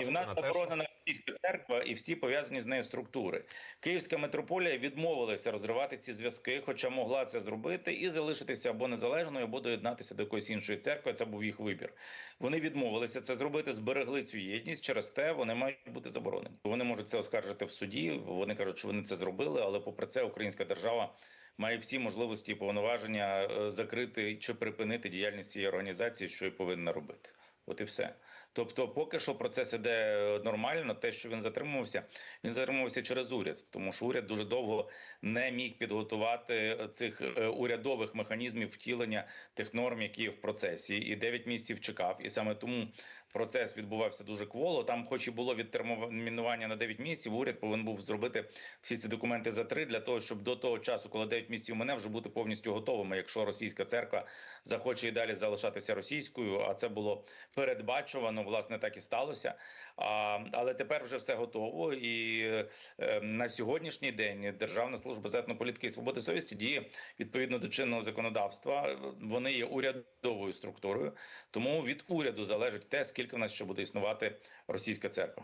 І в нас заборонена російська церква і всі пов'язані з нею структури. Київська митрополія відмовилася розривати ці зв'язки, хоча могла це зробити і залишитися або незалежною, або доєднатися до якоїсь іншої церкви. Це був їх вибір. Вони відмовилися це зробити, зберегли цю єдність. Через те вони мають бути заборонені. Вони можуть це оскаржити в суді. Вони кажуть, що вони це зробили, але попри це українська держава. Має всі можливості і повноваження е, закрити чи припинити діяльність цієї організації, що і повинна робити. От і все. Тобто, поки що процес іде е, нормально. Те, що він затримувався, він затримувався через уряд, тому що уряд дуже довго не міг підготувати цих е, урядових механізмів втілення тих норм, які є в процесі, і 9 місяців чекав. І саме тому процес відбувався дуже кволо. Там, хоч і було відтермінування на 9 місяців, уряд повинен був зробити всі ці документи за три для того, щоб до того часу, коли 9 місяців мене, вже бути повністю готовими, якщо російська церква захоче і далі залишатися російською. А це було передбачувано, власне, так і сталося. А, але тепер вже все готово. І е, на сьогоднішній день Державна служба з етнополітики і свободи совісті діє відповідно до чинного законодавства. Вони є урядовою структурою, тому від уряду залежить те, скільки в нас ще буде існувати російська церква.